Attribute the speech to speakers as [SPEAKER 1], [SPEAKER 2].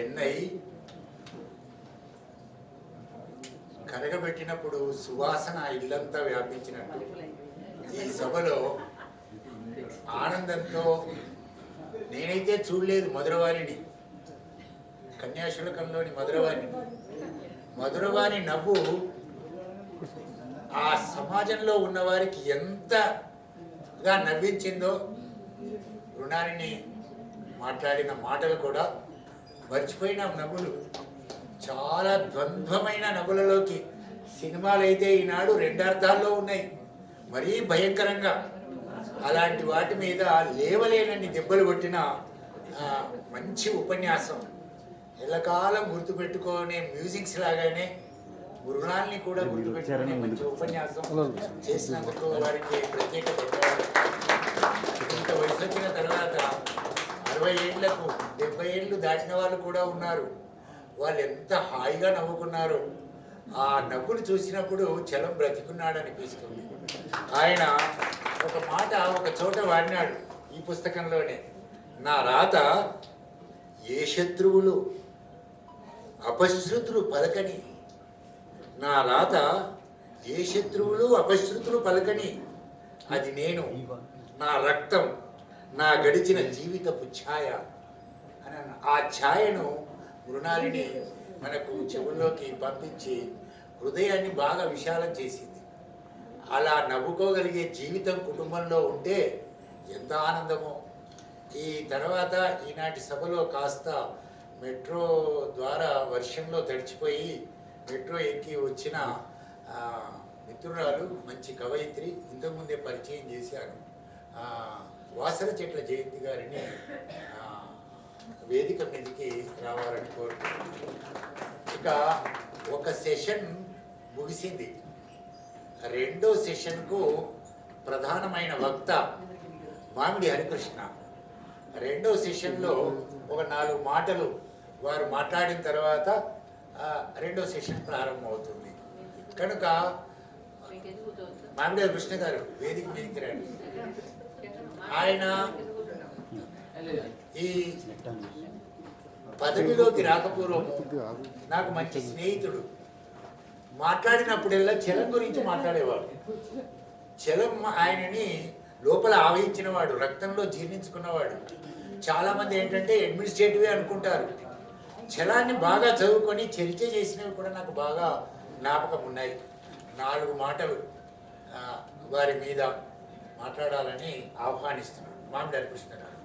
[SPEAKER 1] వెన్నై కరగబెట్టినప్పుడు సువాసన ఇల్లంతా వ్యాపించినట్టు. ఈ సభలో ఆనందంతో నేనైతే చూడలేదు మధురవాణిని. కన్యాశుల్కంలోని మధురవారిని మధురవాణి నవ్వు ఆ సమాజంలో ఉన్నవారికి ఎంతగా నవ్వించిందో రుణాన్ని మాట్లాడిన మాటలు కూడా మర్చిపోయిన నవ్వులు చాలా ద్వంద్వమైన నవ్వులలోకి సినిమాలు అయితే ఈనాడు రెండు అర్థాల్లో ఉన్నాయి. మరీ భయంకరంగా. అలాంటి వాటి మీద లేవలేనన్ని దెబ్బలు కొట్టిన మంచి ఉపన్యాసం. ఎల్లకాలం గుర్తుపెట్టుకునే మ్యూజిక్స్ లాగానే మృణాల్ని కూడా గుర్తుపెట్టుకునే మంచి ఉపన్యాసం చేసినందుకు వారికి ప్రత్యేక ధన్యవాదాలు ఇంత వయసు వచ్చిన తర్వాత అరవై ఏళ్ళకు డెబ్బై ఏళ్ళు దాటిన వాళ్ళు కూడా ఉన్నారు. వాళ్ళు ఎంత హాయిగా నవ్వుకున్నారు. ఆ నవ్వులు చూసినప్పుడు చలం బ్రతికున్నాడు అనిపిస్తుంది ఆయన ఒక మాట ఒక చోట వాడినాడు ఈ పుస్తకంలోనే. నా రాత ఏ శత్రువులు అపశృతులు పలకని. నా రాత ఏ శత్రువులు అపశృతులు పలకని. అది నేను నా రక్తం. నా గడిచిన జీవితపు ఛాయ అని ఆ ఛాయను మృణాలిని మనకు చెవుల్లోకి పంపించి హృదయాన్ని బాగా విశాలం చేసింది. అలా నవ్వుకోగలిగే జీవితం కుటుంబంలో ఉంటే ఎంత ఆనందమో. ఈ తర్వాత ఈనాటి సభలో కాస్త మెట్రో ద్వారా వర్షంలో తడిచిపోయి మెట్రో ఎక్కి వచ్చిన మిత్రురాలు మంచి కవయిత్రి ఇంతకుముందే పరిచయం చేశాను వాసన చెట్ల జయంతి గారిని వేదిక మీదకి రావాలని కోరుకుంటున్నాను ఇక ఒక సెషన్ ముగిసింది. రెండో సెషన్కు ప్రధానమైన వక్త మామిడి హరికృష్ణ. రెండో సెషన్లో ఒక నాలుగు మాటలు వారు మాట్లాడిన తర్వాత రెండో సెషన్ ప్రారంభమవుతుంది. కనుక మామిడి హరికృష్ణ గారు వేదిక మీదకి రండి. ఆయన ఈ పదవిలోకి రాకపూర్వము నాకు మంచి స్నేహితుడు. మాట్లాడినప్పుడల్లా చలం గురించి మాట్లాడేవాడు. చలం ఆయనని లోపల ఆవహించినవాడు రక్తంలో జీర్ణించుకున్నవాడు. చాలామంది ఏంటంటే అడ్మినిస్ట్రేటివే అనుకుంటారు. చలాన్ని బాగా చదువుకొని చర్చ చేసినవి కూడా నాకు బాగా జ్ఞాపకం ఉన్నాయి. నాలుగు మాటలు వారి మీద మాట్లాడాలని ఆహ్వానిస్తున్నాను.
[SPEAKER 2] మామిడారి కృష్ణగారు